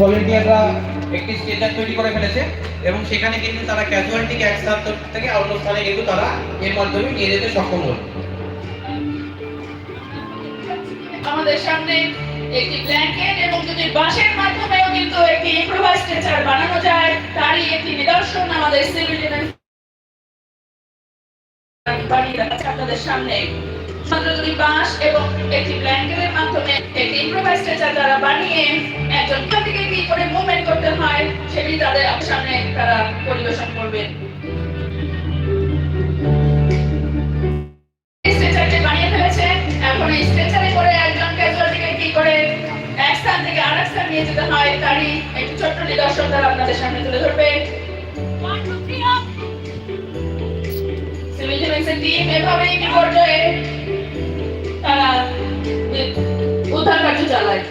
ভলেন্টিয়াররা একটি স্ট্রেচার তৈরি করে ফেলেছে এবং সেখানে কিন্তু তারা ক্যাজুয়ালিটিকে এক স্থান থেকে অন্য স্থানে কিন্তু তারা এর মাধ্যমে নিয়ে যেতে সক্ষম হল। আমাদের সামনে একটি ব্ল্যাঙ্কেট এবং যদি বাঁশের মাধ্যমেও কিন্তু একটি ইম্প্রোভাইজ স্ট্রেচার বানানো যায়। তারই একটি নিদর্শন আমাদের সিভিল আপনাদের সামনে। মাত্র বাঁশ এবং একটি ব্ল্যাঙ্কেটের মাধ্যমে একটি ইম্প্রোভাইজ স্ট্রেচার দ্বারা বানিয়ে একজন থেকে কি করে মুভমেন্ট করতে হয় সেটি তাদের সামনে তারা পরিবেশন স্ট্রেচারটি বানিয়ে ফেলেছে। এখন এই স্ট্রেচারে করে একজন কি করে এক স্থান থেকে আরেক স্থান নিয়ে যেতে হয়, তারই একটি ছোট্ট নিদর্শন তারা আপনাদের সামনে তুলে ধরবে। এভাবেই বিপর্যয়ে তারা উদ্ধার কার্য চালায়।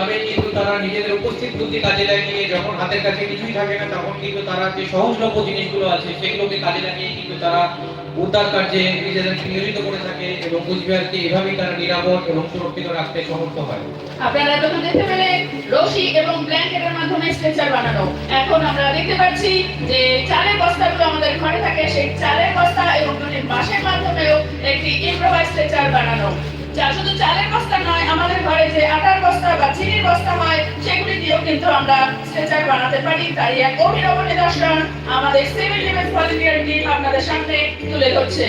এভাবে কিন্তু তারা নিজেদের উপস্থিত বুদ্ধি কাজে লাগিয়ে যখন হাতের কাছে কিছুই থাকে না, তখন কিন্তু তারা যে সহজলভ্য জিনিসগুলো আছে, সেগুলোকে কাজে লাগিয়ে কিন্তু তারা উদ্ধার কার্যে নিজেদেরকে নিয়োজিত করে থাকে এবং কুচবিহারকে এভাবেই তারা নিরাপদ এবং সুরক্ষিত রাখতে সমর্থ হয়। আপনারা দেখতে পেলে রশি এবং ব্ল্যাঙ্কেটের মাধ্যমে স্ট্রেচার বানানো। এখন আমরা দেখতে পাচ্ছি যে চালের বস্তাগুলো আমাদের ঘরে থাকে, সেই চালের বস্তা এবং বাঁশের মাধ্যমেও একটি ইম্প্রোভাইজ স্ট্রেচার বানানো। শুধু চালের বস্তা নয়, আমাদের ঘরে যে আটার বস্তা বা চিনির বস্তা হয়, সেগুলি দিয়েও কিন্তু আমরা স্ট্রেচার বানাতে পারি। তাই এক অভিনব নিদর্শন আমাদের সিভিল ডিফেন্স ভলেন্টিয়ার টিম আপনাদের সামনে তুলে ধরছে।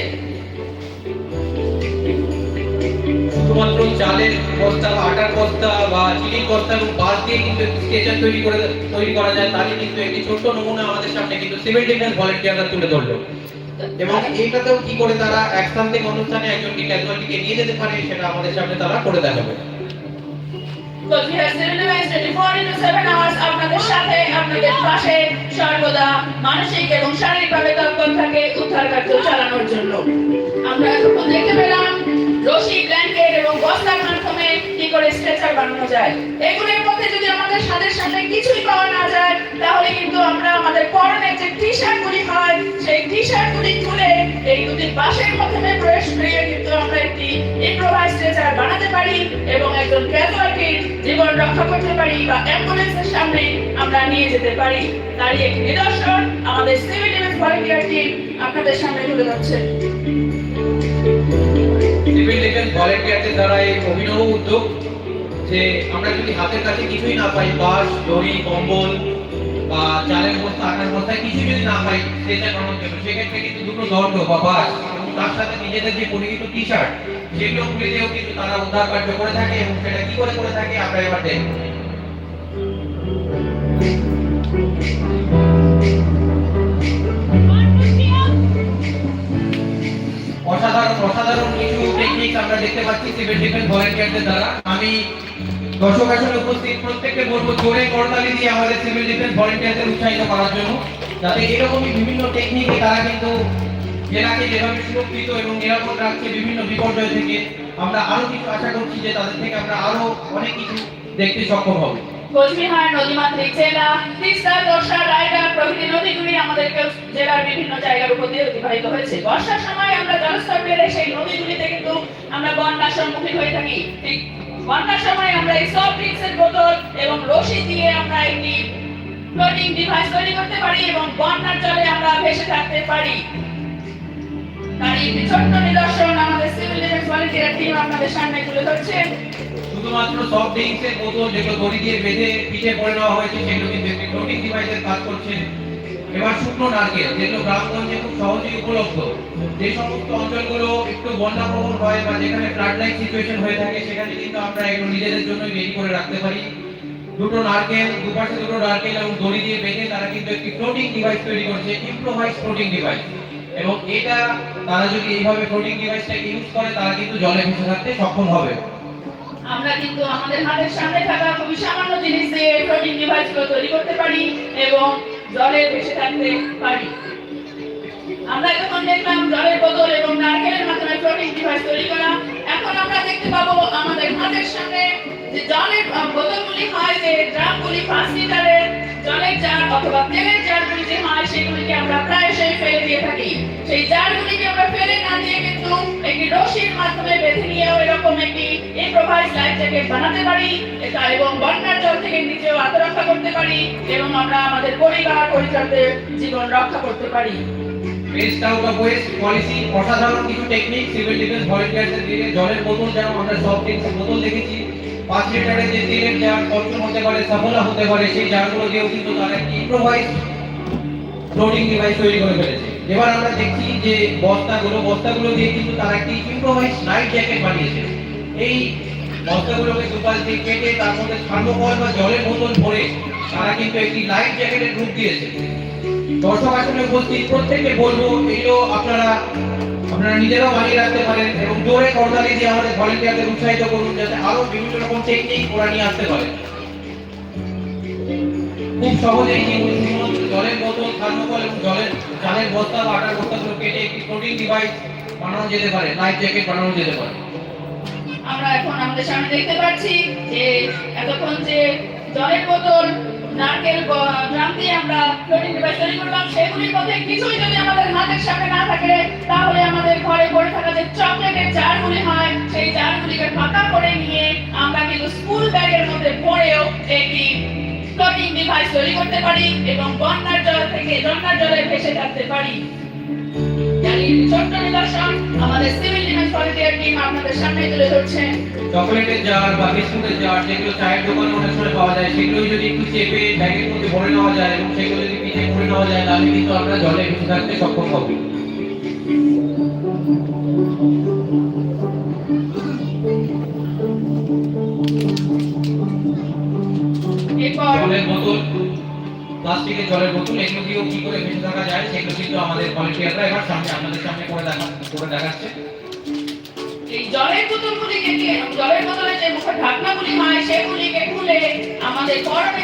শুধুমাত্র চালের বস্তা বা আটার বস্তা বা চিনির বস্তা এবং বাঁশ দিয়ে কিন্তু স্ট্রেচার তৈরি করে তৈরি করা যায়, তারই কিন্তু একটি ছোট্ট নমুনা আমাদের সামনে কিন্তু সিভিল ডিফেন্স ভলেন্টিয়াররা তুলে ধরলো। এবং এইটাতেও কি করে তারা এক স্থান থেকে অনুষ্ঠানে একজনকে ক্যাজুয়ালিটিকে নিয়ে যেতে পারে, সেটা আমাদের সামনে তারা করে দেখাবে। Coochbehar civil defence 24 into 7 hours আপনাদের সাথে, আপনাদের পাশে সর্বদা মানসিক এবং শারীরিকভাবে তৎপর থাকে উদ্ধার কার্য চালানোর জন্য। আমরা এখন দেখতে পেলাম রশি ব্ল্যাঙ্কেট এবং মাধ্যমে কি করে স্ট্রেচার বানানো যায়? এগুলোর মধ্যে যদি আমাদের সাদের সামনে কিছুই পাওয়া না যায়, তাহলে কিন্তু আমরা আমাদের পরনের যে টি শার্ট গুলি হয়, সেই টি শার্ট গুলি খুলে এই দুটি বাঁশের মাধ্যমে প্রবেশ করিয়ে কিন্তু আমরা একটি ইম্প্রোভাইজ স্ট্রেচার বানাতে পারি এবং একজন ক্যাজুয়ালিটির জীবন রক্ষা করতে পারি বা অ্যাম্বুলেন্সের সামনে আমরা নিয়ে যেতে পারি। তারই একটি নিদর্শন আমাদের সিভিল ডিফেন্স ভলেন্টিয়ার টিম আপনাদের সামনে তুলে ধরছে। ডিফেন্স ভলেন্টিয়ারদের দ্বারা এই অভিনব উদ্যোগ যে আমরা যদি হাতের কাছে কিছুই না পাই, বাঁশ, দড়ি, কম্বল বা চালের বস্তা, আটার বস্তা কিছু যদি না পাই স্ট্রেচার বানানোর জন্য। সেক্ষেত্রে কিন্তু দুটো দণ্ড বা বাঁশ এবং তার সাথে নিজেদের যে পরিহিত টি শার্ট সেগুলো খুলে দিয়েও কিন্তু তারা উদ্ধার কার্য করে থাকে এবং সেটা কি করে করে থাকে, আমরা এবার দেখব। অসাধারণ অসাধারণ আমরা দেখতে পাচ্ছি সিভিল ডিফেন্স ভলেন্টিয়ারদের দ্বারা। আমি দর্শক আসলে উপস্থিত, প্রত্যেককে বলব, জোরে করতালি দিয়ে আমাদের সিভিল ডিফেন্স ভলেন্টিয়ারদের উৎসাহিত করার জন্য, যাতে এরকমই বিভিন্ন টেকনিকে তারা কিন্তু যেভাবে সুরক্ষিত এবং নিরাপদ রাখছে বিভিন্ন বিপর্যয় থেকে, আমরা আরও কিছু আশা করছি যে তাদের থেকে আমরা আরও অনেক কিছু দেখতে সক্ষম হব। কোচবিহার নদীমাতৃক জেলা, তিস্তা তোষা রায়গা প্রভৃতি নদীগুলি আমাদেরকে জেলার বিভিন্ন জায়গার উপর দিয়ে অতিবাহিত হয়েছে। বর্ষার সময় আমরা জলস্তর বেড়ে সেই নদীগুলিতে কিন্তু আমরা বন্যার সম্মুখীন হয়ে থাকি। বন্যার সময় আমরা এই সফট ড্রিঙ্কসের বোতল এবং রশি দিয়ে আমরা একটি ফ্লোটিং ডিভাইস তৈরি করতে পারি এবং বন্যার জলে আমরা ভেসে থাকতে পারি। তার একটি ছোট্ট নিদর্শন আমাদের সিভিল ডিফেন্স ভলেন্টিয়ার টিম আপনাদের সামনে তুলে ধরছেন শুধুমাত্র সফট ড্রিঙ্কসের বোতল যেগুলো দড়ি দিয়ে বেঁধে পিঠে পরে নেওয়া হয়েছে, সেগুলো কিন্তু একটি ফ্লোটিং ডিভাইসের কাজ করছে। এবার শুকনো নারকেল, যেগুলো গ্রামগঞ্জে খুব সহজেই উপলব্ধ। যে সমস্ত অঞ্চলগুলো একটু বন্যা প্রবণ হয় বা যেখানে ফ্লাড লাইক সিচুয়েশন হয়ে থাকে, সেখানে কিন্তু আমরা এগুলো নিজেদের জন্য রেডি করে রাখতে পারি। দুটো নারকেল, দুপাশে দুটো নারকেল এবং দড়ি দিয়ে বেঁধে তারা কিন্তু একটি ফ্লোটিং ডিভাইস তৈরি করছে ইম্প্রোভাইজ ফ্লোটিং ডিভাইস এবং এটা তারা যদি এইভাবে ফ্লোটিং ডিভাইসটা ইউজ করে, তারা কিন্তু জলে ভেসে থাকতে সক্ষম হবে। আমরা কিন্তু আমাদের হাতের সামনে থাকা খুবই সামান্য জিনিস দিয়ে ফ্লোটিং ডিভাইসগুলো তৈরি করতে পারি এবং জলে ভেসে থাকতে পারি। আমরা যখন দেখলাম জলের বোতল এবং নারকেলের মাধ্যমে ফ্লোটিং ডিভাইস তৈরি করা, এখন আমরা দেখতে পাবো আমাদের হাতের সামনে যে জলের বোতলগুলি হয় যে ড্রামগুলি পাঁচ লিটারের জলের জার অথবা তেলের যে হয় সেগুলিকে আমরা প্রায়শই ফেলে দিয়ে থাকি। সেই জারগুলিকে আমরা ফেলে না দিয়ে কিন্তু একটি রশির মাধ্যমে বেঁধে নিয়েও এরকম একটি ইম্প্রোভাইজ লাইফ জ্যাকেট বানাতে পারি এবং বন্যার জল থেকে নিজেও আত্মরক্ষা করতে পারি এবং আমরা আমাদের পরিবার পরিচর্যের জীবন রক্ষা করতে পারি। জলের বোতল আমরা বোতল দেখেছি, পাঁচ লিটারের যে তেলের হতে পারে হতে পারে, সেই জারগুলো দিয়েও কিন্তু তারা ইম্প্রোভাইজ ফ্লোটিং ডিভাইস তৈরি করে ফেলেছে। এবার আমরা দেখছি যে বস্তাগুলো বস্তাগুলো দিয়ে কিন্তু তারা একটি ইম্প্রোভাইজ নাইট জ্যাকেট বানিয়েছে। এই বস্তাগুলোকে দুপাল দিয়ে কেটে তার মধ্যে থার্মোকল বা জলের বোতল ভরে তারা কিন্তু একটি লাইট জ্যাকেটের রূপ দিয়েছে। দর্শক আসলে উপস্থিত, প্রত্যেককে বলব, এগুলো আপনারা আপনারা নিজেরাও বানিয়ে রাখতে পারেন এবং জোরে করতালি দিয়ে আমাদের ভলেন্টিয়ারদের উৎসাহিত করুন, যাতে আরও বিভিন্ন রকম টেকনিক ওরা নিয়ে আসতে পারে। খুব সহজেই জলের বোতল, থার্মোকল এবং জলের জলের বস্তা বা আটার বস্তাগুলো কেটে একটি প্রোটিন ডিভাইস বানানো যেতে পারে লাইফ জ্যাকেট বানানো যেতে পারে। আমরা এখন আমাদের সামনে দেখতে পাচ্ছি যে এতক্ষণ যে জলের বোতল, নারকেল ড্রাম দিয়ে আমরা ফ্লোটিং ডিভাইস তৈরি করলাম, সেগুলির মধ্যে কিছুই যদি আমাদের হাতের সামনে না থাকে, তাহলে আমাদের ঘরে পড়ে থাকা যে চকলেটের জারগুলি হয়, সেই জারগুলিকে ফাঁকা করে নিয়ে আমরা কিন্তু স্কুল ব্যাগের মধ্যে ভরেও একটি ডিভাইস তৈরি করতে পারি এবং বন্যার জল থেকে বন্যার জলে ভেসে থাকতে পারি। আমাদের সিভিল ডিফেন্স টিম আপনাদের সামনে তুলে ধরছে। চকলেটের জার বা বিস্কুটের জার যেগুলো চায়ের অনেক সময় পাওয়া যায় যদি একটু চেপে ব্যাগের মধ্যে ভরে নেওয়া যায় এবং সেগুলো যদি পিঠে ভরে নেওয়া যায়, তাহলে কিন্তু আমরা জলে থাকতে সক্ষম হব জলের বোতল, প্লাস্টিকের জলের বোতল, এগুলো দিয়েও কি করে বেঁচে থাকা যায় সেগুলো কিন্তু আমাদের ভলেন্টিয়াররা এবার সামনে আপনাদের সামনে করে দেখা, করে দেখাচ্ছে। এই জলের বোতলগুলিকে দিয়ে জলের বোতলে যে মুখের ঢাকনাগুলি হয়, সেগুলিকে খুলে আমাদের গরমে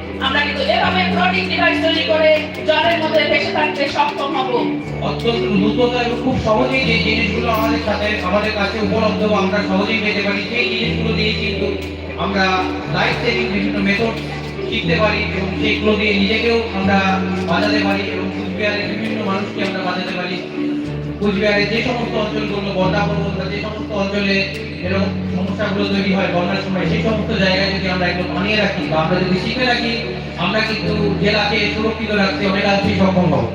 আমরা কিন্তু এভাবে ফ্লোটিং ডিভাইস তৈরি করে জলের মধ্যে ভেসে থাকতে সক্ষম হব। অত্যন্ত দ্রুততা এবং খুব সহজেই যে জিনিসগুলো আমাদের সাথে, আমাদের কাছে উপলব্ধ, আমরা সহজেই পেতে পারি, সেই জিনিসগুলো দিয়ে কিন্তু আমরা লাইফ সেভিং বিভিন্ন মেথড শিখতে পারি এবং সেইগুলো দিয়ে নিজেকেও আমরা বাজাতে পারি এবং কুচবিহারের বিভিন্ন মানুষকে আমরা বাজাতে পারি। কুচবিহারের যে সমস্ত অঞ্চলগুলো বন্যা প্রবণতা যে সমস্ত অঞ্চলে এরকম সমস্যাগুলো তৈরি হয়, বন্যার সময়, সেই সমস্ত জায়গায় যদি আমরা একদম মানিয়ে রাখি বা আমরা যদি শিখে রাখি, আমরা কিন্তু জেলাকে সুরক্ষিত রাখতে অনেকাংশেই সক্ষম হব।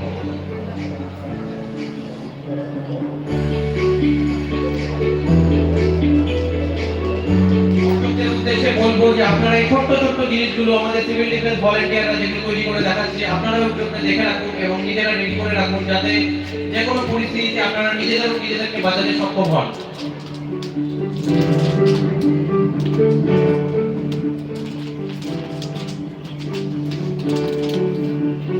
বলব যে আপনারা এই ছোট্ট ছোট্ট জিনিসগুলো আমাদের সিভিল ডিফেন্স ভলেন্টিয়াররা যেগুলো তৈরি করে দেখাচ্ছে, আপনারাও একটু ওটা দেখে রাখুন এবং নিজেরা রেডি করে রাখুন যাতে যে কোনো পরিস্থিতিতে আপনারা নিজেদের নিজেদেরকে বাঁচাতে সক্ষম হন।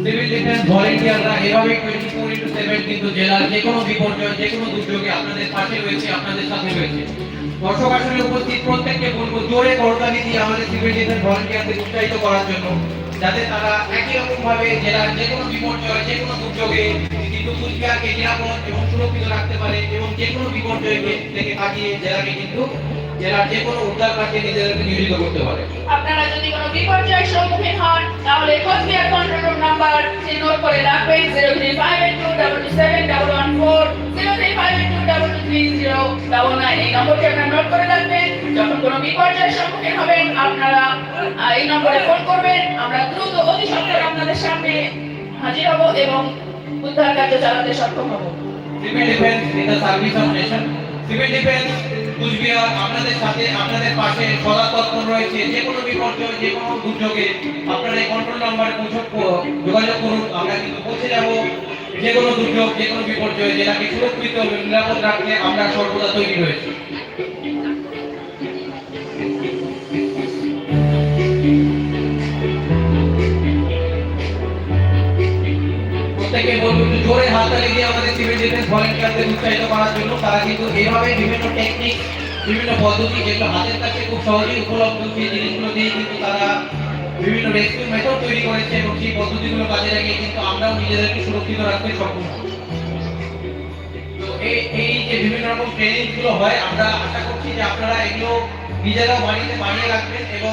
সিভিল ডিফেন্স ভলেন্টিয়াররা এভাবে টোয়েন্টি ফোর ইন্টু সেভেন কিন্তু জেলার যে কোনো বিপর্যয়, যে কোনো দুর্যোগে আপনাদের পাশে রয়েছে, আপনাদের সাথে রয়েছে। দর্শক আসলে উপস্থিত প্রত্যেককে বলব, জোরে করতালি দিয়ে আমাদের সিভিল ডিফেন্স ভলেন্টিয়ারদের উৎসাহিত করার জন্য, যাতে তারা একই রকম ভাবে জেলার যে কোনো বিপর্যয়, যে কোনো দুর্যোগে কিন্তু কুচবিহারকে নিরাপদ এবং সুরক্ষিত রাখতে পারে এবং যে কোনো বিপর্যয়কে থেকে কাটিয়ে জেলাকে কিন্তু জেলার যে কোনো উদ্ধার কাজে নিজেদেরকে নিয়োজিত করতে পারে। আপনারা যদি কোনো বিপর্যয়ের সম্মুখীন হন তাহলে Coochbehar control room number note করে রাখবেন zero three five eight two double two seven double one four zero three five eight two double two three zero double nine এই নম্বরটি আপনারা নোট করে রাখবেন। যখন কোনো বিপর্যয়ের সম্মুখীন হবেন আপনারা এই নম্বরে ফোন করবেন। আমরা দ্রুত অতি সত্বর আপনাদের সামনে হাজির হব এবং উদ্ধার কার্য চালাতে সক্ষম হব। সিভিল ডিফেন্স, কুচবিহার, আপনাদের সাথে, আপনাদের পাশে সদা তৎপর রয়েছে, যে কোনো বিপর্যয়, যে কোনো দুর্যোগে আপনারা এই কন্ট্রোল নাম্বার যোগাযোগ করুন, আমরা কিন্তু পৌঁছে যাব। যে কোনো দুর্যোগ, যে কোনো বিপর্যয় জেলাকে সুরক্ষিত নিরাপদ রাখতে আমরা সর্বদা তৈরি রয়েছি। একটু জোরে হাততালি দিয়ে আমাদের সিভিল ডিফেন্স ভলেন্টিয়ারদের উৎসাহিত করার জন্য তারা কিন্তু এইভাবে বিভিন্ন টেকনিক বিভিন্ন পদ্ধতি যেগুলো হাতের কাছে খুব সহজেই উপলব্ধ সেই জিনিসগুলো দিয়ে কিন্তু তারা বিভিন্ন রেস্কিউ মেথড তৈরি করেছে এবং সেই পদ্ধতিগুলো কাজে লাগিয়ে কিন্তু আমরাও নিজেদেরকে সুরক্ষিত রাখতে সক্ষম। এই যে বিভিন্ন রকম ট্রেনিংগুলো হয়, আমরা আশা করছি যে আপনারা এগুলো নিজেরাও বাড়িতে বানিয়ে রাখবেন এবং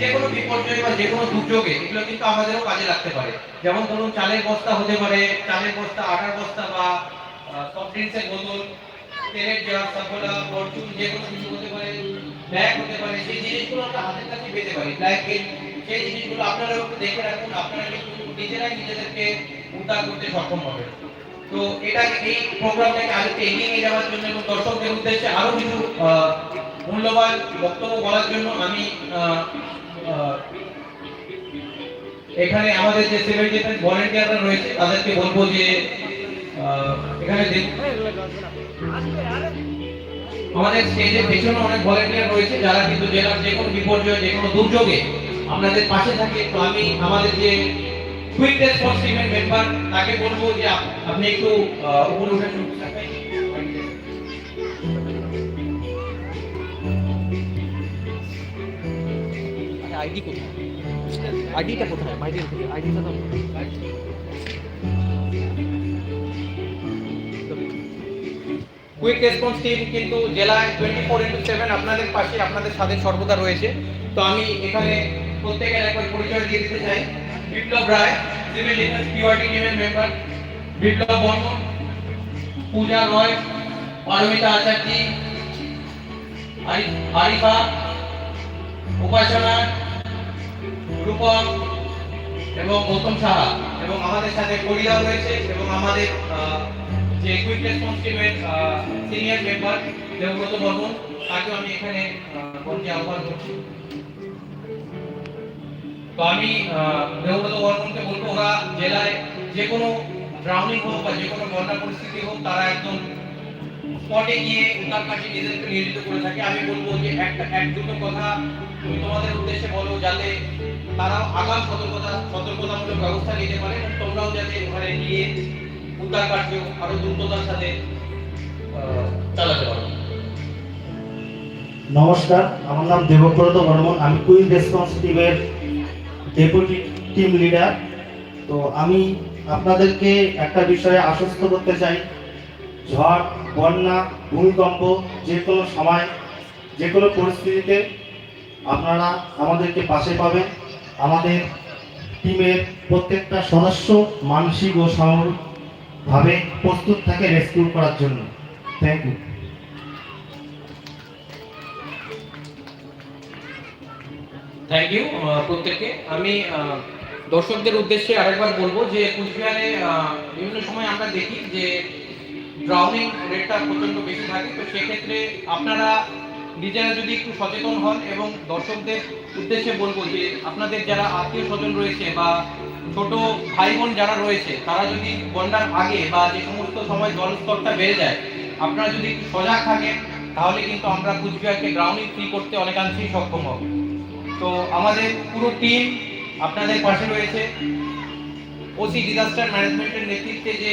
যে কোনো বিপর্যয় বা যে কোনো দুর্যোগে এগুলো কিন্তু আমাদেরও কাজে লাগতে পারে। যেমন ধরুন চালের বস্তা হতে পারে, চালের বস্তা, আটার বস্তা বা সফট ড্রিঙ্কসের বোতল তেলের জার সাফলা ফরচুন যে কোনো কিছু হতে পারে, ব্যাগ হতে পারে, সেই জিনিসগুলো আমরা হাতের কাছে পেতে পারি। ব্ল্যাঙ্কেট সেই জিনিসগুলো আপনারা একটু দেখে রাখুন, আপনারা কিন্তু নিজেরাই নিজেদেরকে উদ্ধার করতে সক্ষম হবেন। তো এটা এই প্রোগ্রামটাকে আরও এগিয়ে নিয়ে যাওয়ার জন্য এবং দর্শকদের উদ্দেশ্যে আরও কিছু মূল্যবান বক্তব্য বলার জন্য আমি এখানে আমাদের যে সিভিল ডিফেন্স ভলেন্টিয়াররা রয়েছে, তাদেরকে বলব যে এখানে আমাদের স্টেজের পেছনে অনেক ভলেন্টিয়ার রয়েছে, যারা কিন্তু জেলার যে কোনো বিপর্যয়, যে কোনো দুর্যোগে আপনাদের পাশে থাকে। তো আমি, আমাদের যে কুইক রেসপন্স টিমের মেম্বার তাকে বলব যে আপ- আপনি একটু উপরে উঠে। আইডি কোথায়? আইডিটা কোথায়? আইডি আইডিটা তো কুইক রেসপন্স টিম কিন্তু জেলায় টোয়েন্টি ফোর ইন্টু সেভেন আপনাদের পাশে আপনাদের সাথে সর্বদা রয়েছে। তো আমি এখানে প্রত্যেকের একবার পরিচয় দিয়ে দিতে চাই। বিপ্লব রায় সিভিল ডিফেন্স পিওয়ারটি টিমের মেম্বার বিপ্লব বর্মন, পূজা রয়, পারমিতা আচার্য আরি- আরিফা, উপাসনা, রূপক এবং গৌতম সাহা। এবং আমাদের সাথে করিদাও রয়েছে এবং আমাদের যে কুইক রেসপন্স টিমের সিনিয়র মেম্বার দেবব্রত বর্মন, তাকেও আমি এখানে মঞ্চে আহ্বান করছি। তো আমি দেবব্রত বর্মনকে বলব, ওরা জেলায় যে কোনো ড্রাউনিং হোক বা যে কোনো বন্যা পরিস্থিতি হোক, তারা একদম স্পটে গিয়ে উদ্ধার কাজে নিজেদেরকে নিয়োজিত করে থাকে। আমি বলব যে একটা, এক দুটো কথা তুমি তোমাদের উদ্দেশ্যে বলো, যাতে তারাও আগাম সতর্কতা, সতর্কতামূলক ব্যবস্থা নিতে পারে এবং তোমরাও যাতে ওখানে গিয়ে উদ্ধার কার্য আরও দ্রুততার সাথে চালাতে পারো। নমস্কার, আমার নাম দেবব্রত বর্মন। আমি quick response deputy team leader তো আমি আপনাদেরকে একটা বিষয়ে আশ্বস্ত করতে চাই। ঝড়, বন্যা, ভূমিকম্প যে কোনো সময় যে কোনো পরিস্থিতিতে আপনারা আমাদেরকে পাশে পাবেন। আমাদের টিমের প্রত্যেকটা সদস্য মানসিক ও সামরিকভাবে প্রস্তুত থাকে রেস্কিউ করার জন্য। থ্যাংক ইউ থ্যাংক ইউ প্রত্যেককে। আমি দর্শকদের উদ্দেশ্যে আরেকবার বলব যে কুচবিহারে বিভিন্ন সময় আমরা দেখি যে ড্রাউনিং রেটটা প্রচণ্ড বেশি থাকে। তো সেক্ষেত্রে আপনারা নিজেরা যদি একটু সচেতন হন এবং দর্শকদের উদ্দেশ্যে বলব যে আপনাদের যারা আত্মীয় স্বজন রয়েছে বা ছোট ভাই বোন যারা রয়েছে, তারা যদি বন্যার আগে বা যে সমস্ত সময় জলস্তরটা বেড়ে যায়, আপনারা যদি একটু সজাগ থাকেন, তাহলে কিন্তু আমরা কুচবিহারকে গ্রাউন্ডিং ফ্রি করতে অনেকাংশেই সক্ষম হব। তো আমাদের পুরো টিম আপনাদের পাশে রয়েছে। ওসি ডিজাস্টার ম্যানেজমেন্টের নেতৃত্বে যে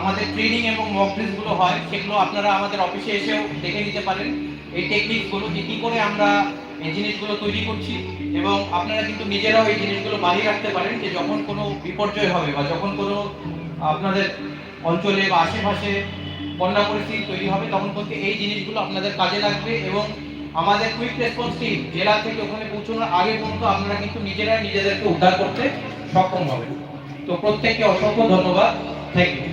আমাদের ট্রেনিং এবং মকগুলো হয়, সেগুলো আপনারা আমাদের অফিসে এসেও দেখে নিতে পারেন। এই টেকনিকগুলো যে কী করে আমরা এই জিনিসগুলো তৈরি করছি এবং আপনারা কিন্তু নিজেরাও এই জিনিসগুলো বানিয়ে রাখতে পারেন যে যখন কোনো বিপর্যয় হবে বা যখন কোনো আপনাদের অঞ্চলে বা আশেপাশে বন্যা পরিস্থিতি তৈরি হবে, তখন কিন্তু এই জিনিসগুলো আপনাদের কাজে লাগবে এবং আমাদের কুইক রেসপন্স টিম জেলা থেকে ওখানে পৌঁছানোর আগে পর্যন্ত আপনারা কিন্তু নিজেরাই নিজেদেরকে উদ্ধার করতে সক্ষম হবেন। তো প্রত্যেককে অসংখ্য ধন্যবাদ। থ্যাংক ইউ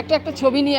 একটা একটা ছবি নিয়ে